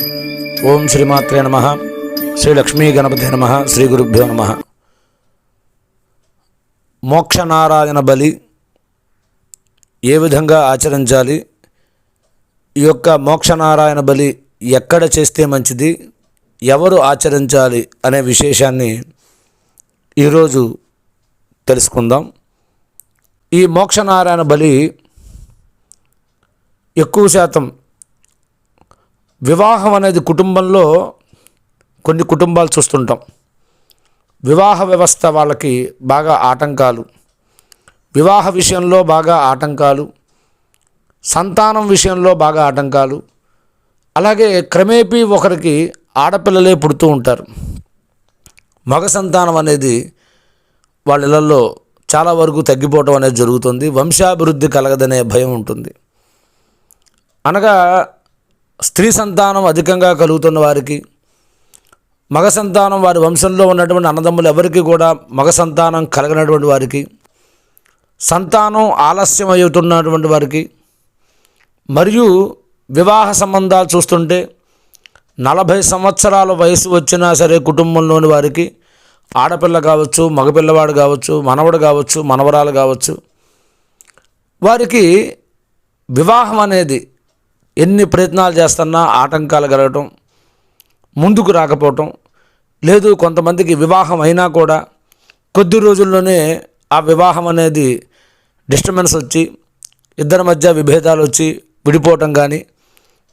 ఓం శ్రీమాత్రే నమ. శ్రీ లక్ష్మీ గణపతి నమ. శ్రీ గురుభ్యో నమ. మోక్షనారాయణ బలి ఏ విధంగా ఆచరించాలి? ఈ యొక్క మోక్షనారాయణ బలి ఎక్కడ చేస్తే మంచిది? ఎవరు ఆచరించాలి అనే విశేషాన్ని ఈరోజు తెలుసుకుందాం. ఈ మోక్షనారాయణ బలి ఎక్కువ శాతం వివాహం అనేది కుటుంబంలో కొన్ని కుటుంబాలు చూస్తుంటాం. వివాహ వ్యవస్థ వాళ్ళకి బాగా ఆటంకాలు. వివాహ విషయంలో బాగా ఆటంకాలు. సంతానం విషయంలో బాగా ఆటంకాలు. అలాగే క్రమేపీ ఒకరికి ఆడపిల్లలే పుడుతూ ఉంటారు. మగ సంతానం అనేది వాళ్ళ ఇళ్ళల్లో చాలా వరకు తగ్గిపోవటం అనేది జరుగుతుంది. వంశాభివృద్ధి కలగదనే భయం ఉంటుంది. అనగా స్త్రీ సంతానం అధికంగా కలుగుతున్న వారికి మగ సంతానం వారి వంశంలో ఉన్నటువంటి అన్నదమ్ములు ఎవరికి కూడా మగ సంతానం కలగనటువంటి వారికి సంతానం ఆలస్యం అవుతున్నటువంటి వారికి మరియు వివాహ సంబంధాలు చూస్తుంటే నలభై సంవత్సరాల వయసు వచ్చినా సరే కుటుంబంలోని వారికి ఆడపిల్ల కావచ్చు మగపిల్లవాడు కావచ్చు మనవడు కావచ్చు మనవరాలు కావచ్చు వారికి వివాహం అనేది ఎన్ని ప్రయత్నాలు చేస్తున్నా ఆటంకాలు కలగటం ముందుకు రాకపోవటం లేదు కొంతమందికి వివాహం అయినా కూడా కొద్ది రోజుల్లోనే ఆ వివాహం అనేది డిస్టర్బెన్స్ వచ్చి ఇద్దరి మధ్య విభేదాలు వచ్చి విడిపోవటం కానీ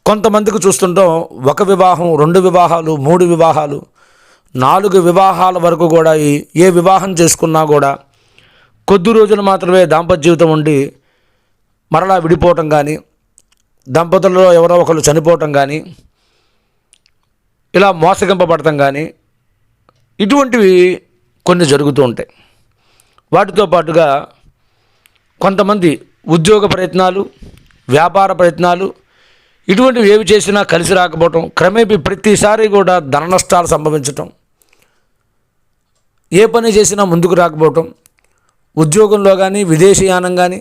కొంతమందికి చూస్తుంటాం ఒక వివాహం రెండు వివాహాలు మూడు వివాహాలు నాలుగు వివాహాల వరకు కూడా ఏ వివాహం చేసుకున్నా కూడా కొద్ది రోజులు మాత్రమే దాంపత్య జీవితం ఉండి మరలా విడిపోవటం కానీ దంపతులలో ఎవరో ఒకరు చనిపోవటం కానీ ఇలా మోసగింపబడటం కానీ ఇటువంటివి కొన్ని జరుగుతూ ఉంటాయి. వాటితో పాటుగా కొంతమంది ఉద్యోగ ప్రయత్నాలు వ్యాపార ప్రయత్నాలు ఇటువంటివి ఏవి చేసినా కలిసి రాకపోవటం క్రమేపీ ప్రతిసారి కూడా ధన నష్టాలు సంభవించటం ఏ పని చేసినా ముందుకు రాకపోవటం ఉద్యోగంలో కానీ విదేశీయానం కానీ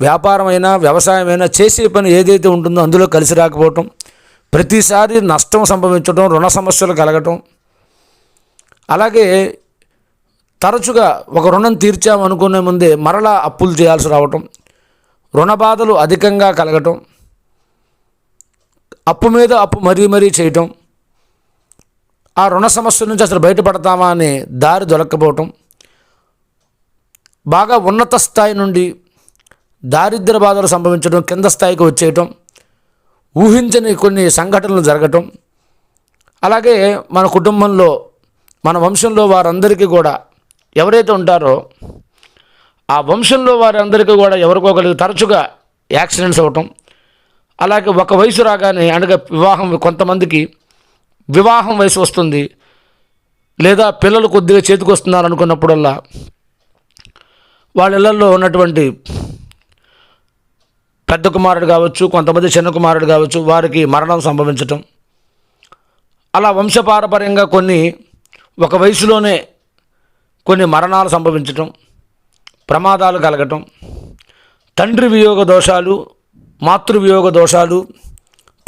వ్యాపారమైనా వ్యవసాయమైనా చేసే పని ఏదైతే ఉంటుందో అందులో కలిసి రాకపోవటం ప్రతిసారి నష్టం సంభవించడం రుణ సమస్యలు కలగటం. అలాగే తరచుగా ఒక రుణం తీర్చామనుకునే ముందే మరలా అప్పులు చేయాల్సి రావటం రుణ బాధలు అధికంగా కలగటం అప్పు మీద అప్పు మరీ మరీ చేయటం ఆ రుణ సమస్య నుంచి అసలు బయటపడతామా అనే దారి దొరక్కపోవటం బాగా ఉన్నత స్థాయి నుండి దారిద్ర బాధలు సంభవించడం కింద స్థాయికి వచ్చేయటం ఊహించని కొన్ని సంఘటనలు జరగటం. అలాగే మన కుటుంబంలో మన వంశంలో వారందరికీ కూడా ఎవరైతే ఉంటారో ఆ వంశంలో వారందరికీ కూడా ఎవరికొకరికి తరచుగా యాక్సిడెంట్స్ అవ్వటం. అలాగే ఒక వయసు రాగానే అనగా వివాహం కొంతమందికి వివాహం వయసు వస్తుంది. లేదా పిల్లలు కొద్దిగా చేతికి వస్తున్నారు అనుకున్నప్పుడల్లా వాళ్ళ ఇళ్ళల్లో ఉన్నటువంటి పెద్ద కుమారుడు కావచ్చు కొంతమంది చిన్న కుమారుడు కావచ్చు వారికి మరణం సంభవించటం. అలా వంశపారపర్యంగా కొన్ని ఒక వయసులోనే కొన్ని మరణాలు సంభవించటం ప్రమాదాలు కలగటం తండ్రి వియోగ దోషాలు మాతృవియోగ దోషాలు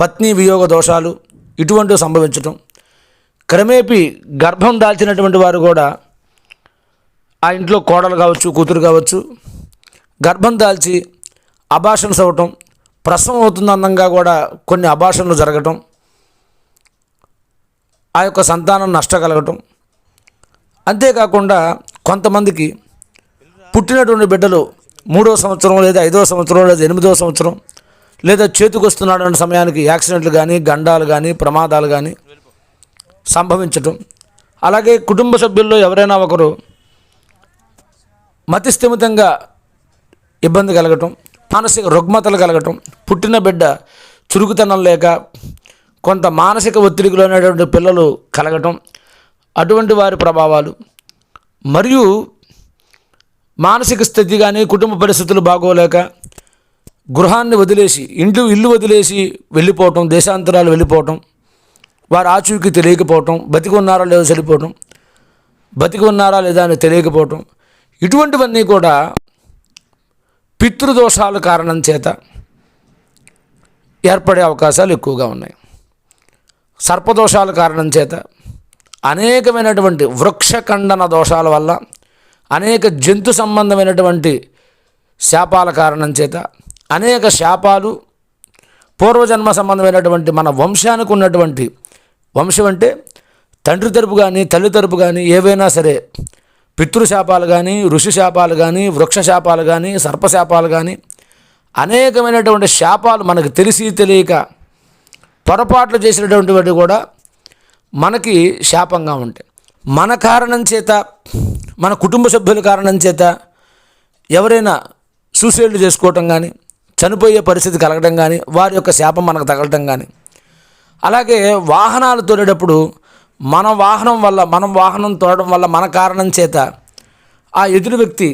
పత్ని వియోగ దోషాలు ఇటువంటివి సంభవించటం. క్రమేపీ గర్భం దాల్చినటువంటి వారు కూడా ఆ ఇంట్లో కోడలు కావచ్చు కూతురు కావచ్చు గర్భం దాల్చి అభాషన్స్ అవ్వటం ప్రసవం అవుతుంది అందంగా కూడా కొన్ని అభాషణలు జరగటం ఆ యొక్క సంతానం నష్టకలగటం అంతేకాకుండా కొంతమందికి పుట్టినటువంటి బిడ్డలు మూడో సంవత్సరం లేదా ఐదో సంవత్సరం లేదా ఎనిమిదో సంవత్సరం లేదా చేతికి సమయానికి యాక్సిడెంట్లు కానీ గండాలు కానీ ప్రమాదాలు కానీ సంభవించటం. అలాగే కుటుంబ సభ్యుల్లో ఎవరైనా ఒకరు మతిస్థిమితంగా ఇబ్బంది కలగటం మానసిక రుగ్మతలు కలగటం పుట్టిన బిడ్డ చురుకుతనం లేక కొంత మానసిక ఒత్తిడికి లోనటువంటి పిల్లలు కలగటం అటువంటి వారి ప్రభావాలు. మరియు మానసిక స్థితి కానీ కుటుంబ పరిస్థితులు బాగోలేక గృహాన్ని వదిలేసి ఇంట్లో ఇల్లు వదిలేసి వెళ్ళిపోవటం దేశాంతరాలు వెళ్ళిపోవటం వారి ఆచూకీ తెలియకపోవటం బతికి ఉన్నారా లేదో చనిపోవటం బతికి ఉన్నారా లేదా అని తెలియకపోవటం ఇటువంటివన్నీ కూడా పితృదోషాలు కారణం చేత ఏర్పడే అవకాశాలు ఎక్కువగా ఉన్నాయి. సర్పదోషాల కారణం చేత అనేకమైనటువంటి వృక్షఖండన దోషాల వల్ల అనేక జంతు సంబంధమైనటువంటి శాపాల కారణం చేత అనేక శాపాలు పూర్వజన్మ సంబంధమైనటువంటి మన వంశానికి ఉన్నటువంటి వంశం అంటే తండ్రి తరపు కానీ తల్లి తరపు కానీ ఏవైనా సరే పితృశాపాలు కానీ ఋషి శాపాలు కానీ వృక్ష శాపాలు కానీ సర్పశాపాలు కానీ అనేకమైనటువంటి శాపాలు మనకు తెలిసి తెలియక పొరపాట్లు చేసినటువంటి కూడా మనకి శాపంగా ఉంటాయి. మన కారణం చేత మన కుటుంబ సభ్యుల కారణం చేత ఎవరైనా సూసైడ్లు చేసుకోవటం కానీ చనిపోయే పరిస్థితి కలగడం కానీ వారి యొక్క శాపం మనకు తగలటం కానీ అలాగే వాహనాలు తోలేటప్పుడు మన వాహనం వల్ల మనం వాహనం తోడడం వల్ల మన కారణం చేత ఆ ఎదురు వ్యక్తి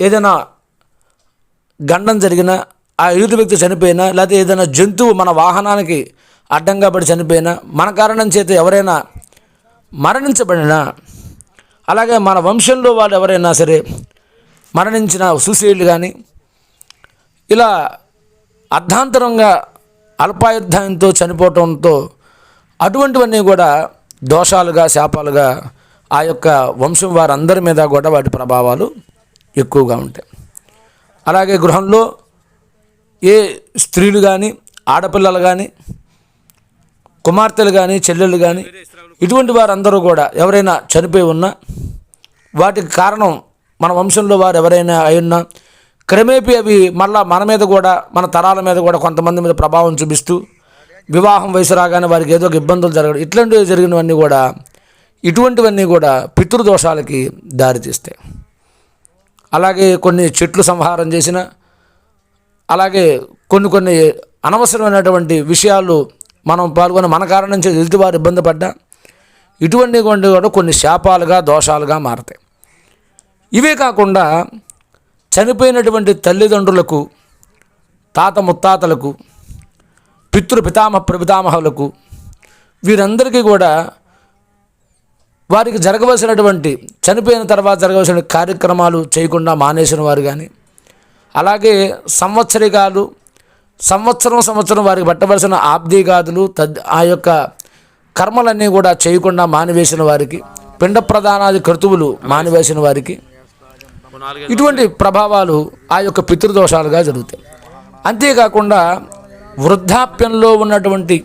ఏదైనా గండం జరిగినా ఆ ఎదురు వ్యక్తి చనిపోయినా లేకపోతే ఏదైనా జంతువు మన వాహనానికి అడ్డంగా పడి చనిపోయినా మన కారణం చేత ఎవరైనా మరణించబడినా అలాగే మన వంశంలో వాళ్ళు ఎవరైనా సరే మరణించిన సూసైడ్లు కానీ ఇలా అర్ధాంతరంగా అల్పాయుద్ధాయంతో చనిపోవటంతో అటువంటివన్నీ కూడా దోషాలుగా శాపాలుగా ఆ యొక్క వంశం వారందరి మీద కూడా వాటి ప్రభావాలు ఎక్కువగా ఉంటాయి. అలాగే గృహంలో ఏ స్త్రీలు కానీ ఆడపిల్లలు కానీ కుమార్తెలు కానీ చెల్లెళ్ళు కానీ ఇటువంటి వారందరూ కూడా ఎవరైనా చనిపోయి ఉన్నా వాటికి కారణం మన వంశంలో వారు ఎవరైనా అయ్యున్నా క్రమేపీ అవి మళ్ళా మన మీద కూడా మన తరాల మీద కూడా కొంతమంది మీద ప్రభావం చూపిస్తూ వివాహం వయసు రాగానే వారికి ఏదో ఒక ఇబ్బందులు జరగడం ఇట్లాంటివి జరిగినవన్నీ కూడా ఇటువంటివన్నీ కూడా పితృదోషాలకి దారితీస్తాయి అలాగే కొన్ని చెట్లు సంహారం చేసిన అలాగే కొన్ని కొన్ని అనవసరమైనటువంటి విషయాలు మనం పాల్గొని మన కారణం చేసి ఎదుటివారు ఇబ్బంది పడ్డా ఇటువంటి కూడా కొన్ని శాపాలుగా దోషాలుగా మారతాయి. ఇవే కాకుండా చనిపోయినటువంటి తల్లిదండ్రులకు తాత ముత్తాతలకు పితృ పితామహ ప్రపితామహులకు వీరందరికీ కూడా వారికి జరగవలసినటువంటి చనిపోయిన తర్వాత జరగవలసిన కార్యక్రమాలు చేయకుండా మానేసిన వారు కానీ అలాగే సంవత్సరికాలు సంవత్సరం సంవత్సరం వారికి పట్టవలసిన ఆబ్దిగాదులు తద్ ఆ యొక్క కర్మలన్నీ కూడా చేయకుండా మానివేసిన వారికి పిండ ప్రధానాది క్రతువులు మానివేసిన వారికి ఇటువంటి ప్రభావాలు ఆ యొక్క పితృదోషాలుగా జరుగుతాయి. అంతేకాకుండా వృద్ధాప్యంలో ఉన్నటువంటి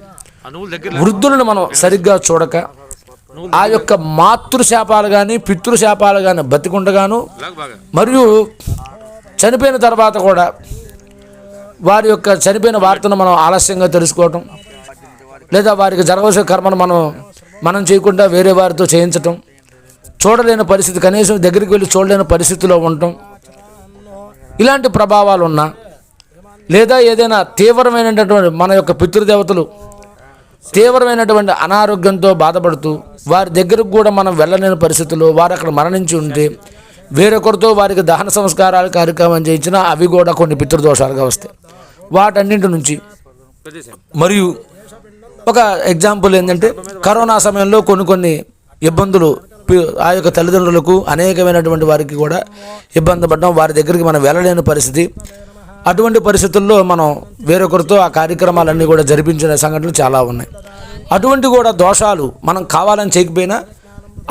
వృద్ధులను మనం సరిగ్గా చూడక ఆ యొక్క మాతృశాపాలు కానీ పితృశాపాలు కానీ బతికుండగాను మరియు చనిపోయిన తర్వాత కూడా వారి యొక్క చనిపోయిన వార్తను మనం ఆలస్యంగా తెలుసుకోవటం లేదా వారికి జరగవలసిన కర్మను మనం మనం చేయకుండా వేరే వారితో చేయించటం చూడలేని పరిస్థితి కనీసం దగ్గరికి వెళ్ళి చూడలేని పరిస్థితిలో ఉండటం ఇలాంటి ప్రభావాలు ఉన్నా లేదా ఏదైనా తీవ్రమైనటువంటి మన యొక్క పితృదేవతలు తీవ్రమైనటువంటి అనారోగ్యంతో బాధపడుతూ వారి దగ్గరకు కూడా మనం వెళ్ళలేని పరిస్థితుల్లో వారు అక్కడ మరణించి ఉంటే వేరొకరితో వారికి దహన సంస్కారాలు కార్యక్రమం చేయించినా అవి కూడా కొన్ని పితృదోషాలుగా వస్తాయి. వాటన్నింటి నుంచి మరియు ఒక ఎగ్జాంపుల్ ఏంటంటే కరోనా సమయంలో కొన్ని కొన్ని ఇబ్బందులు ఆ యొక్క తల్లిదండ్రులకు అనేకమైనటువంటి వారికి కూడా ఇబ్బంది పడడం వారి దగ్గరికి మనం వెళ్ళలేని పరిస్థితి. అటువంటి పరిస్థితుల్లో మనం వేరొకరితో ఆ కార్యక్రమాలన్నీ కూడా జరిపించిన సంఘటనలు చాలా ఉన్నాయి. అటువంటి కూడా దోషాలు మనం కావాలని చేయకపోయినా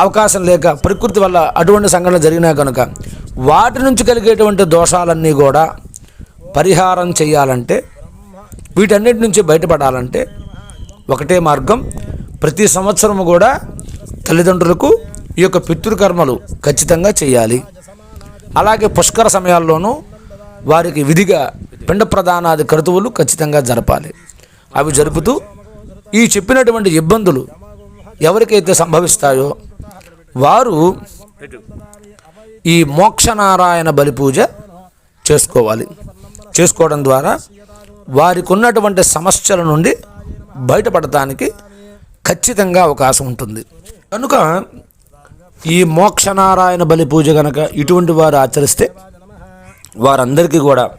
అవకాశం లేక ప్రకృతి వల్ల అటువంటి సంఘటనలు జరిగినా కనుక వాటి నుంచి కలిగేటువంటి దోషాలన్నీ కూడా పరిహారం చేయాలంటే వీటన్నిటి నుంచి బయటపడాలంటే ఒకటే మార్గం. ప్రతి సంవత్సరం కూడా తల్లిదండ్రులకు ఈ యొక్క పితృకర్మలు ఖచ్చితంగా చేయాలి. అలాగే పుష్కర సమయాల్లోనూ వారికి విధిగా పిండ ప్రధానాది క్రతువులు ఖచ్చితంగా జరపాలి. అవి జరుపుతూ ఈ చెప్పినటువంటి ఇబ్బందులు ఎవరికైతే సంభవిస్తాయో వారు ఈ మోక్షనారాయణ బలి పూజ చేసుకోవాలి. చేసుకోవడం ద్వారా వారికి ఉన్నటువంటి సమస్యల నుండి బయటపడటానికి ఖచ్చితంగా అవకాశం ఉంటుంది. కనుక ఈ మోక్షనారాయణ బలి పూజ కనుక ఇటువంటి వారు ఆచరిస్తే వారందరికీ కూడా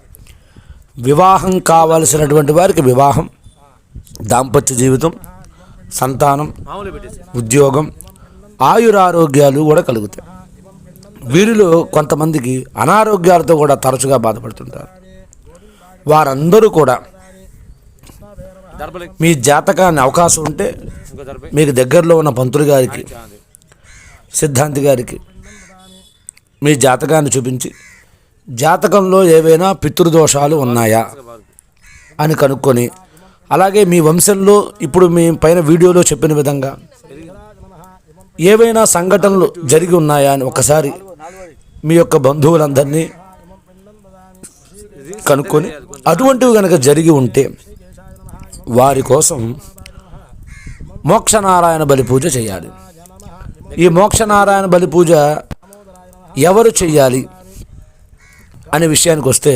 వివాహం కావలసినటువంటి వారికి వివాహం దాంపత్య జీవితం సంతానం ఉద్యోగం ఆయురారోగ్యాలు కూడా కలుగుతాయి. వీరిలో కొంతమందికి అనారోగ్యాలతో కూడా తరచుగా బాధపడుతుంటారు. వారందరూ కూడా మీ జాతకాన్ని అవకాశం ఉంటే మీకు దగ్గరలో ఉన్న పంతులు గారికి సిద్ధాంతి గారికి మీ జాతకాన్ని చూపించి జాతకంలో ఏవైనా పితృదోషాలు ఉన్నాయా? అని కనుక్కొని అలాగే మీ వంశంలో ఇప్పుడు మీ పైన వీడియోలో చెప్పిన విధంగా ఏవైనా సంఘటనలు జరిగి ఉన్నాయా అని ఒకసారి మీ యొక్క బంధువులందరినీ కనుక్కొని అటువంటివి కనుక జరిగి ఉంటే వారి కోసం మోక్షనారాయణ బలి పూజ చేయాలి. ఈ మోక్షనారాయణ బలి పూజ ఎవరు చెయ్యాలి? అనే విషయానికి వస్తే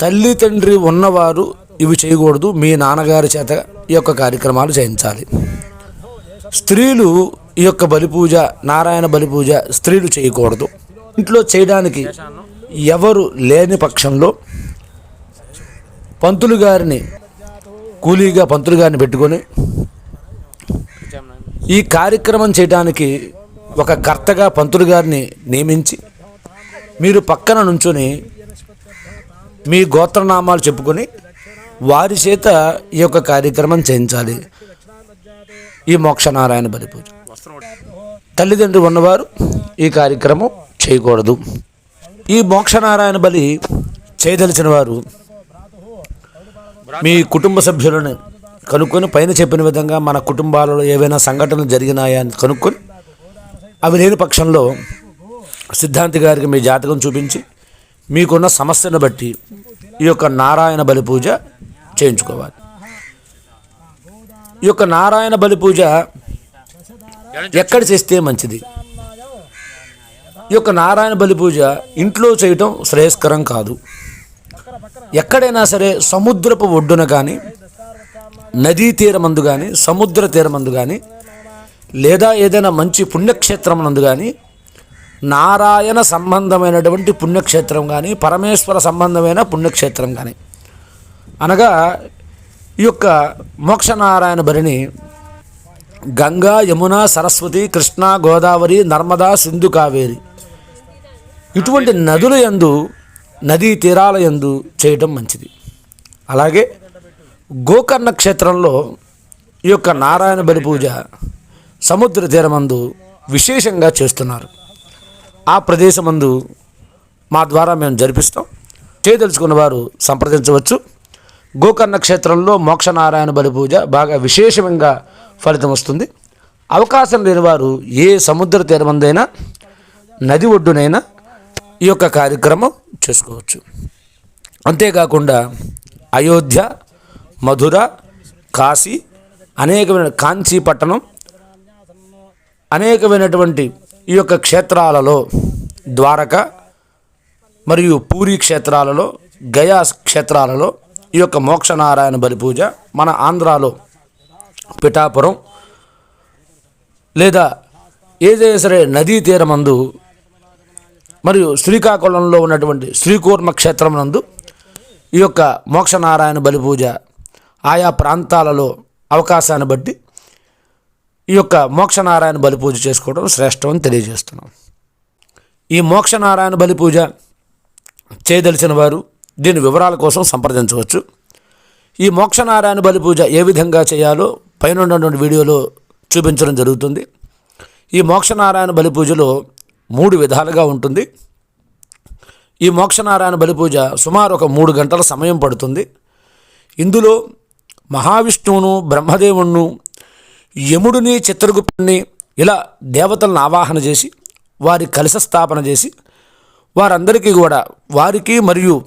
తల్లి తండ్రి ఉన్నవారు ఇవి చేయకూడదు. మీ నాన్నగారి చేత ఈ యొక్క కార్యక్రమాలు చేయించాలి. స్త్రీలు ఈ యొక్క బలి పూజ నారాయణ బలి పూజ స్త్రీలు చేయకూడదు. ఇంట్లో చేయడానికి ఎవరు లేని పక్షంలో పంతులు గారిని కూలీగా పంతులు గారిని పెట్టుకొని ఈ కార్యక్రమం చేయడానికి ఒక కర్తగా పంతులు గారిని నియమించి మీరు పక్కన నుంచొని మీ గోత్రనామాలు చెప్పుకొని వారి చేత ఈ యొక్క కార్యక్రమం చేయించాలి. ఈ మోక్షనారాయణ బలి పూజ తల్లిదండ్రులు ఉన్నవారు ఈ కార్యక్రమం చేయకూడదు. ఈ మోక్షనారాయణ బలి చేయదలిచిన వారు మీ కుటుంబ సభ్యులను కనుక్కొని పైన చెప్పిన విధంగా మన కుటుంబాలలో ఏవైనా సంఘటనలు జరిగినాయా అని కనుక్కొని అవి లేని పక్షంలో సిద్ధాంతి గారికి మీ జాతకం చూపించి మీకున్న సమస్యను బట్టి ఈ యొక్క నారాయణ బలి పూజ చేయించుకోవాలి. ఈ యొక్క నారాయణ బలి పూజ ఎక్కడ చేస్తే మంచిది? ఈ యొక్క నారాయణ బలి పూజ ఇంట్లో చేయటం శ్రేయస్కరం కాదు. ఎక్కడైనా సరే సముద్రపు ఒడ్డున కానీ నదీ తీరమందు కానీ సముద్ర తీరమందు కానీ లేదా ఏదైనా మంచి పుణ్యక్షేత్రం నందు కానీ నారాయణ సంబంధమైనటువంటి పుణ్యక్షేత్రం కానీ పరమేశ్వర సంబంధమైన పుణ్యక్షేత్రం కానీ అనగా ఈ యొక్క మోక్షనారాయణ బరిని గంగా యమున సరస్వతి కృష్ణ గోదావరి నర్మదా సింధు కావేరి ఇటువంటి నదుల యందు నదీ తీరాల యందు చేయటం మంచిది. అలాగే గోకర్ణ క్షేత్రంలో ఈ యొక్క నారాయణ బలి పూజ సముద్ర తీరమందు విశేషంగా చేస్తున్నారు. ఆ ప్రదేశమందు మా ద్వారా మేము జరిపిస్తాం. చేయదలుచుకున్న వారు సంప్రదించవచ్చు. గోకర్ణ క్షేత్రంలో మోక్షనారాయణ బలి పూజ బాగా విశేషంగా ఫలితం వస్తుంది. అవకాశం లేని వారు ఏ సముద్ర తీరమందైనా నది ఒడ్డునైనా ఈ యొక్క కార్యక్రమం చేసుకోవచ్చు. అంతేకాకుండా అయోధ్య మధుర కాశీ అనేకమైన కాంచీ పట్టణం అనేకమైనటువంటి ఈ యొక్క క్షేత్రాలలో ద్వారక మరియు పూరి క్షేత్రాలలో గయా క్షేత్రాలలో ఈ యొక్క మోక్షనారాయణ బలి పూజ మన ఆంధ్రాలో పిఠాపురం లేదా ఏదైనా సరే నదీ తీరమందు మరియు శ్రీకాకుళంలో ఉన్నటువంటి శ్రీకూర్మ క్షేత్రం నందు ఈ యొక్క మోక్షనారాయణ బలి పూజ ఆయా ప్రాంతాలలో అవకాశాన్ని బట్టి ఈ యొక్క మోక్షనారాయణ బలి పూజ చేసుకోవడం శ్రేష్టం అని తెలియజేస్తున్నాం. ఈ మోక్షనారాయణ బలి పూజ చేయదలిచిన వారు దీని వివరాల కోసం సంప్రదించవచ్చు. ఈ మోక్షనారాయణ బలి పూజ ఏ విధంగా చేయాలో పైన వీడియోలో చూపించడం జరుగుతుంది. ఈ మోక్షనారాయణ బలి పూజలో మూడు విధాలుగా ఉంటుంది. ఈ మోక్షనారాయణ బలి పూజ సుమారు ఒక మూడు గంటల సమయం పడుతుంది. ఇందులో మహావిష్ణువును బ్రహ్మదేవుణ్ణు యముడిని చిత్రగుప్తుని ఇలా దేవతలను ఆవాహన చేసి వారి కలశ స్థాపన చేసి వారందరికీ కూడా వారికి మరియు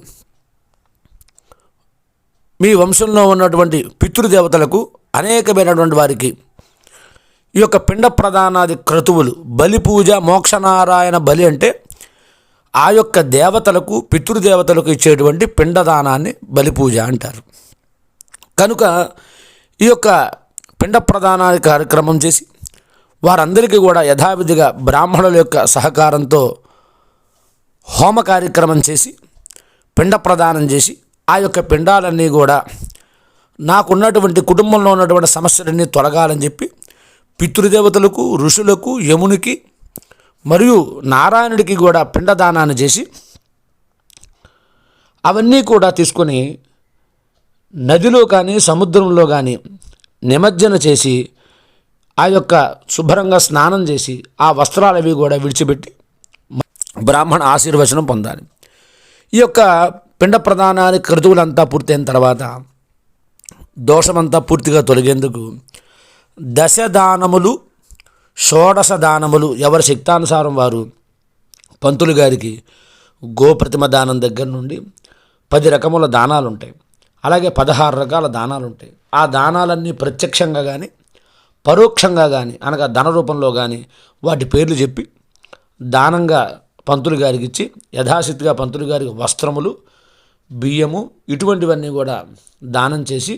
మీ వంశంలో ఉన్నటువంటి పితృదేవతలకు అనేకమైనటువంటి వారికి ఈ యొక్క పిండ ప్రధానాది క్రతువులు బలి పూజ మోక్షనారాయణ బలి అంటే ఆ యొక్క దేవతలకు పితృదేవతలకు ఇచ్చేటువంటి పిండదానాన్ని బలి పూజ అంటారు. కనుక ఈ యొక్క పిండ ప్రధానాది కార్యక్రమం చేసి వారందరికీ కూడా యథావిధిగా బ్రాహ్మణుల యొక్క సహకారంతో హోమ కార్యక్రమం చేసి పిండ ప్రదానం చేసి ఆ యొక్క పిండాలన్నీ కూడా నాకున్నటువంటి కుటుంబంలో ఉన్నటువంటి సమస్యలన్నీ తొలగాలని చెప్పి పితృదేవతలకు ఋషులకు యమునికి మరియు నారాయణుడికి కూడా పిండదానాన్ని చేసి అవన్నీ కూడా తీసుకొని నదిలో కానీ సముద్రంలో కానీ నిమజ్జన చేసి ఆ యొక్క శుభ్రంగా స్నానం చేసి ఆ వస్త్రాలు అవి కూడా విడిచిపెట్టి బ్రాహ్మణ ఆశీర్వచనం పొందాలి. ఈ యొక్క పిండ ప్రదానానికి క్రతువులంతా పూర్తయిన తర్వాత దోషమంతా పూర్తిగా తొలగేందుకు దశ దానములు షోడశ దానములు ఎవరి శక్తానుసారం వారు పంతులు గారికి గోప్రతిమ దానం దగ్గర నుండి పది రకముల దానాలు ఉంటాయి అలాగే పదహారు రకాల దానాలు ఉంటాయి ఆ దానాలన్నీ ప్రత్యక్షంగా కానీ పరోక్షంగా కానీ అనగా ధన రూపంలో కానీ వాటి పేర్లు చెప్పి దానంగా పంతులు గారికి ఇచ్చి యథాశక్తిగా పంతులు గారికి వస్త్రములు బియ్యము ఇటువంటివన్నీ కూడా దానం చేసి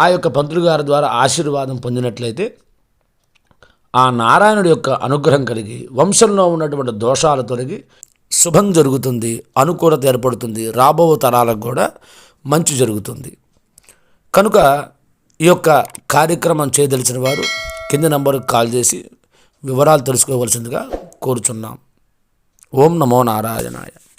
ఆ యొక్క పంతులు గారి ద్వారా ఆశీర్వాదం పొందినట్లయితే ఆ నారాయణుడి యొక్క అనుగ్రహం కలిగి వంశంలో ఉన్నటువంటి దోషాలు తొలగి శుభం జరుగుతుంది అనుకూలత ఏర్పడుతుంది. రాబో తరాలకు కూడా మంచి జరుగుతుంది. కనుక ఈ యొక్క కార్యక్రమం చేయదలిచిన వారు కింది నంబర్కి కాల్ చేసి వివరాలు తెలుసుకోవలసిందిగా కోరుచున్నాం. ఓం నమో నారాయణాయ.